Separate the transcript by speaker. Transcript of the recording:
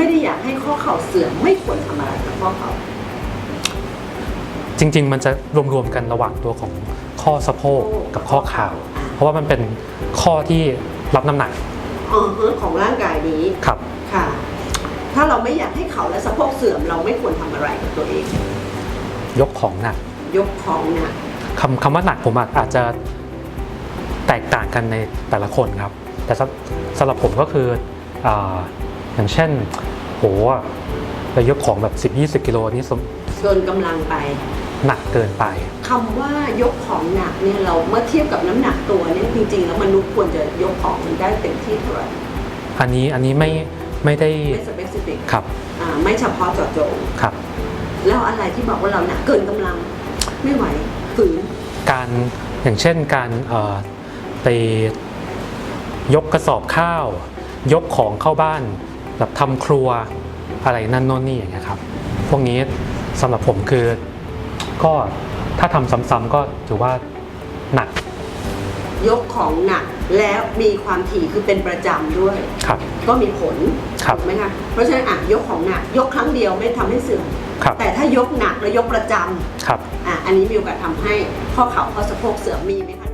Speaker 1: ไม่ได้อยากให้ข้อเข่าเสื่อมไม่ควรทำอะไรกับข้อเข่า
Speaker 2: จริง ๆ มันจะรวมๆกันระหว่างตัวของข้อสะโพกกับข้อเข่าเพราะว่ามันเป็นข้อที่รับน้ำหนัก
Speaker 1: เออฮะของร่างกายนี้
Speaker 2: ครับ
Speaker 1: ค่ะ ถ้าเราไม่อยากให้เข่าและสะโพกเสื่อมเราไม่ควรทำอะไรกับตัวเอง
Speaker 2: ยกของหนัก
Speaker 1: ยกของหนัก
Speaker 2: คำคำว่าหนักผมอาจจะแตกต่างกันในแต่ละคนครับ แต่สำสำหรับผมก็คืออา อย่างเช่นโหไปยกของแบบ 10-20 กิโลนี่สม
Speaker 1: เกินกำลังไป
Speaker 2: หนักเกินไป
Speaker 1: คำว่ายกของหนักเนี่ยเราเมื่อเทียบกับน้ำหนักตัวเนี่ยจริงๆ แล้วมนุษย์ควรจะยกของได้เต็มที่เท่าไหร่
Speaker 2: อันนี้อันนี้ไม่ไม่ได้
Speaker 1: ไม่สเปซิฟิก
Speaker 2: ครับ
Speaker 1: ไม่เฉพาะเจาะจง
Speaker 2: ครับ
Speaker 1: แล้วอะไรที่บอกว่าเราหนักเกินกำลังไม่ไหวฝืน
Speaker 2: การอย่างเช่นการเอ่อไปยกกระสอบข้าว ยกของเข้าบ้าน แบบทำครัวอะไรนั่นโน่นนี่อย่างเงี้ยครับ พวกนี้สำหรับผมคือ ก็ถ้าทำซ้ำๆก็ถือว่าหนัก
Speaker 1: ยกของหนักแล้วมีความถี่คือเป็นประจำด้วย
Speaker 2: ครับ
Speaker 1: ก็มีผล
Speaker 2: ครับ
Speaker 1: ถูกไหมคะเพราะฉะนั้นอะยกของหนักยกครั้งเดียวไม่ทำให้เสื่อม
Speaker 2: ครับ
Speaker 1: แต่ถ้ายกหนักแล้วยกประจำ
Speaker 2: ครับ
Speaker 1: อะอันนี้มีโอกาสทำให้ข้อเข่าข้อสะโพกเสื่อมมีไหมคะ